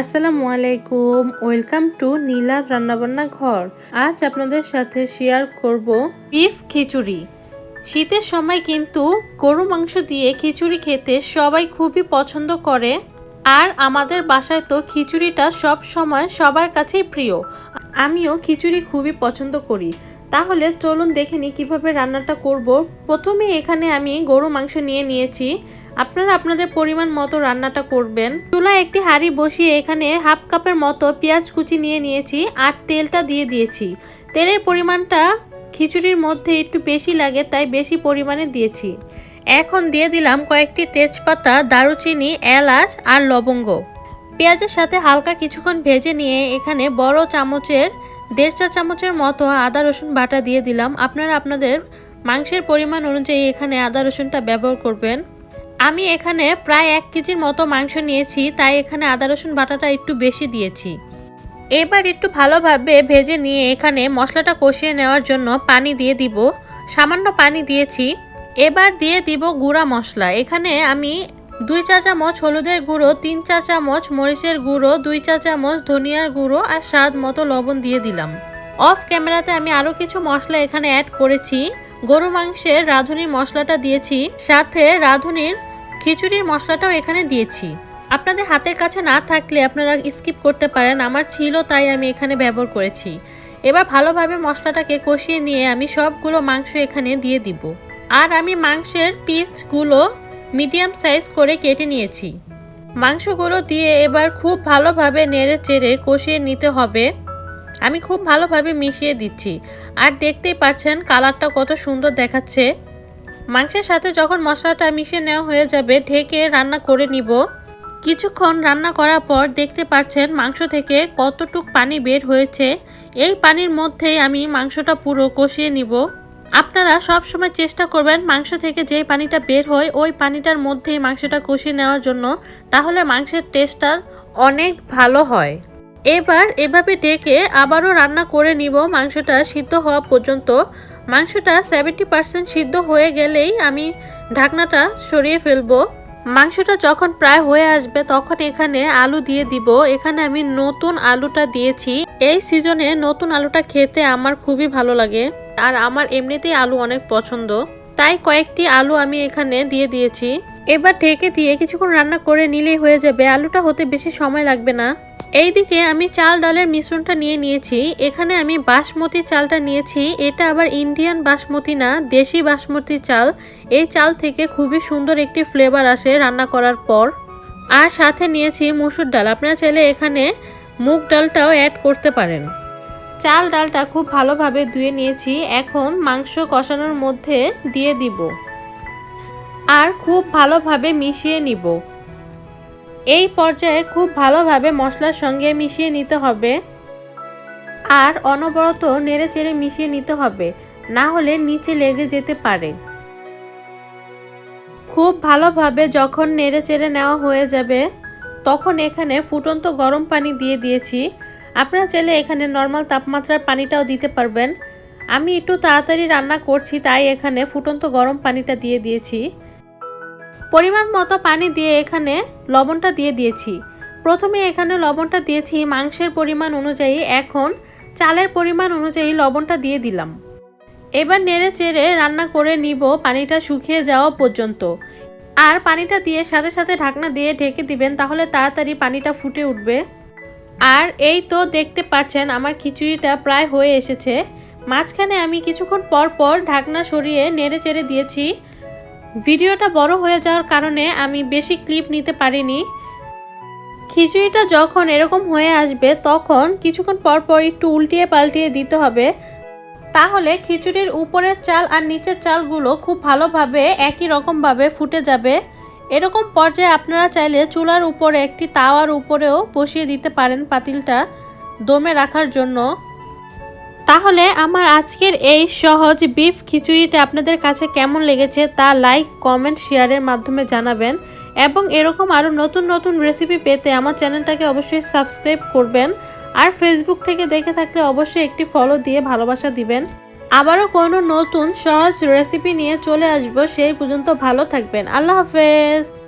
আসসালামু আলাইকুম, welcome to নীলার রান্নাবান্না ঘর। আজ আপনাদের সাথে শেয়ার করব বিফ খিচুড়ি। শীতের সময় কিন্তু গরু মাংস দিয়ে খিচুড়ি খেতে সবাই খুবই পছন্দ করে। আর আমাদের বাসায় তো খিচুড়িটা সব সময় সবার কাছেই প্রিয়। আমিও খিচুড়ি খুবই পছন্দ করি। তাহলে চলুন দেখে নিই কীভাবে রান্নাটা করব। প্রথমে এখানে আমি গরু মাংস নিয়ে নিয়েছি। আপনারা আপনাদের পরিমাণ মতো রান্নাটা করবেন। চুলায় একটি হাঁড়ি বসিয়ে এখানে হাফ কাপের মতো পেঁয়াজ কুচি নিয়ে নিয়েছি আর তেলটা দিয়ে দিয়েছি। তেলের পরিমাণটা খিচুড়ির মধ্যে একটু বেশি লাগে, তাই বেশি পরিমাণে দিয়েছি। এখন দিয়ে দিলাম কয়েকটি তেজপাতা, দারুচিনি, এলাচ আর লবঙ্গ। পেঁয়াজের সাথে হালকা কিছুক্ষণ ভেজে নিয়ে এখানে বড় চামচের, দেড় চা চামচের মতো আদা, রসুন বাটা দিয়ে দিলাম। আপনারা আপনাদের মাংসের পরিমাণ অনুযায়ী এখানে আদা, রসুনটা ব্যবহার করবেন। আমি এখানে প্রায় এক কেজির মতো মাংস নিয়েছি, তাই এখানে আদা, রসুন বাটাটা একটু বেশি দিয়েছি। এবার একটু ভালোভাবে ভেজে নিয়ে এখানে মশলাটা কষিয়ে নেওয়ার জন্য পানি দিয়ে দিব। সামান্য পানি দিয়েছি। এবার দিয়ে দিব গুঁড়া মশলা। এখানে আমি দুই চা চামচ হলুদের গুঁড়ো, তিন চা চামচ মরিচের গুঁড়ো, দুই চা চামচ ধনিয়ার গুঁড়ো আর স্বাদ মতো লবণ দিয়ে দিলাম। অফ ক্যামেরাতে আমি আরও কিছু মশলা এখানে অ্যাড করেছি। গরু মাংসের রাঁধুনির মশলাটা দিয়েছি। সাথে রাঁধুনির খিচুড়ির মশলাটাও এখানে দিয়েছি। আপনাদের হাতের কাছে না থাকলে আপনারা স্কিপ করতে পারেন, আমার ছিল তাই আমি এখানে ব্যবহার করেছি। এবার ভালোভাবে মশলাটাকে কষিয়ে নিয়ে আমি সবগুলো মাংস এখানে দিয়ে দিব। আর আমি মাংসের পিসগুলো মিডিয়াম সাইজ করে কেটে নিয়েছি। মাংসগুলো দিয়ে এবার খুব ভালোভাবে নেড়ে চেড়ে কষিয়ে নিতে হবে। আমি খুব ভালোভাবে মিশিয়ে দিচ্ছি। আর দেখতেই পাচ্ছেন কালারটা কত সুন্দর দেখাচ্ছে। মাংসের সাথে যখন মশলাটা মিশিয়ে নেওয়া হয়ে যাবে, ঢেকে রান্না করে নিব। কিছুক্ষণ রান্না করার পর দেখতে পাচ্ছেন মাংস থেকে কতটুক পানি বের হয়েছে। এই পানির মধ্যেই আমি মাংসটা পুরো কষিয়ে নিব। আপনারা সব সময় চেষ্টা করবেন মাংস থেকে যে পানিটা বের হয়, ওই পানিটার মধ্যেই মাংসটা কষিয়ে নেওয়ার জন্য, তাহলে মাংসের টেস্টটা অনেক ভালো হয়। এবার এভাবে ডেকে আবারও রান্না করে নিব। মাংসটা সিদ্ধ হওয়া পর্যন্ত। মাংসটা সেভেন্টি পার্সেন্ট সিদ্ধ হয়ে গেলেই আমি ঢাকনাটা সরিয়ে ফেলব। মাংসটা যখন প্রায় হয়ে আসবে তখন এখানে আলু দিয়ে দিব। এখানে আমি নতুন আলুটা দিয়েছি। এই সিজনে নতুন আলুটা খেতে আমার খুবই ভালো লাগে। আর আমার এমনিতেই আলু অনেক পছন্দ। তাই কয়েকটি আলু আমি এখানে দিয়ে দিয়েছি। এবার ঢেকে দিয়ে কিছুক্ষণ রান্না করে নিলেই হয়ে যাবে। আলুটা হতে বেশি সময় লাগবে না। এইদিকে আমি চাল ডালের মিশ্রণটা নিয়ে নিয়েছি। এখানে আমি বাসমতি চালটা নিয়েছি। এটা আবার ইন্ডিয়ান বাসমতি না, দেশি বাসমতি চাল। এই চাল থেকে খুবই সুন্দর একটি ফ্লেভার আসে রান্না করার পর। আর সাথে নিয়েছি মুসুর ডাল। আপনারা চাইলে এখানে মুগ ডালটাও অ্যাড করতে পারেন। চাল ডালটা খুব ভালোভাবে ধুয়ে নিয়েছি। এখন মাংস কষানোর মধ্যে দিয়ে দিব। আর খুব ভালোভাবে মিশিয়ে নিব। এই পর্যায়ে খুব ভালোভাবে মশলার সঙ্গে মিশিয়ে নিতে হবে। আর অনবরত নেড়ে চেড়ে মিশিয়ে নিতে হবে, না হলে নিচে লেগে যেতে পারে। খুব ভালোভাবে যখন নেড়ে চেড়ে নেওয়া হয়ে যাবে, তখন এখানে ফুটন্ত গরম পানি দিয়ে দিয়েছি। আপনারা চাইলে এখানে নর্মাল তাপমাত্রার পানিটাও দিতে পারবেন। আমি একটু তাড়াতাড়ি রান্না করছি, তাই এখানে ফুটন্ত গরম পানিটা দিয়ে দিয়েছি। পরিমাণ মতো পানি দিয়ে এখানে লবণটা দিয়ে দিয়েছি। প্রথমে এখানে লবণটা দিয়েছি, মাংসের পরিমাণ অনুযায়ী এখন চালের পরিমাণ অনুযায়ী লবণটা দিয়ে দিলাম। এবার নেড়ে চেড়ে রান্না করে নিব, পানিটা শুকিয়ে যাওয়া পর্যন্ত। আর পানিটা দিয়ে সাথে সাথে ঢাকনা দিয়ে ঢেকে দিবেন, তাহলে তাড়াতাড়ি পানিটা ফুটে উঠবে। আর এই তো দেখতে পাচ্ছেন, আমার খিচুড়িটা প্রায় হয়ে এসেছে। মাঝখানে আমি কিছুক্ষণ পর পর ঢাকনা সরিয়ে নেড়ে চেড়ে দিয়েছি। ভিডিওটা বড় হয়ে যাওয়ার কারণে আমি বেশি ক্লিপ নিতে পারিনি। খিচুড়িটা যখন এরকম হয়ে আসবে, তখন কিছুক্ষণ পর পর একটু উল্টিয়ে পাল্টিয়ে দিতে হবে। তাহলে খিচুড়ির উপরের চাল আর নিচের চালগুলো খুব ভালোভাবে একই রকমভাবে ফুটে যাবে। এরকম পর্যায়ে আপনারা চাইলে চুলার উপরে একটি তাওয়ার উপরেও বসিয়ে দিতে পারেন পাতিলটা দমে রাখার জন্য। তাহলে আমার আজকের এই সহজ বিফ খিচুড়িটা আপনাদের কাছে কেমন লেগেছে তা লাইক কমেন্ট শেয়ারের মাধ্যমে জানাবেন। এবং এরকম আরও নতুন নতুন রেসিপি পেতে আমার চ্যানেলটাকে অবশ্যই সাবস্ক্রাইব করবেন। আর ফেসবুক থেকে দেখে থাকলে অবশ্যই একটি ফলো দিয়ে ভালোবাসা দিবেন। আবারও কোনো নতুন সহজ রেসিপি নিয়ে চলে আসব, সেই পর্যন্ত ভালো থাকবেন। আল্লাহ হাফেজ।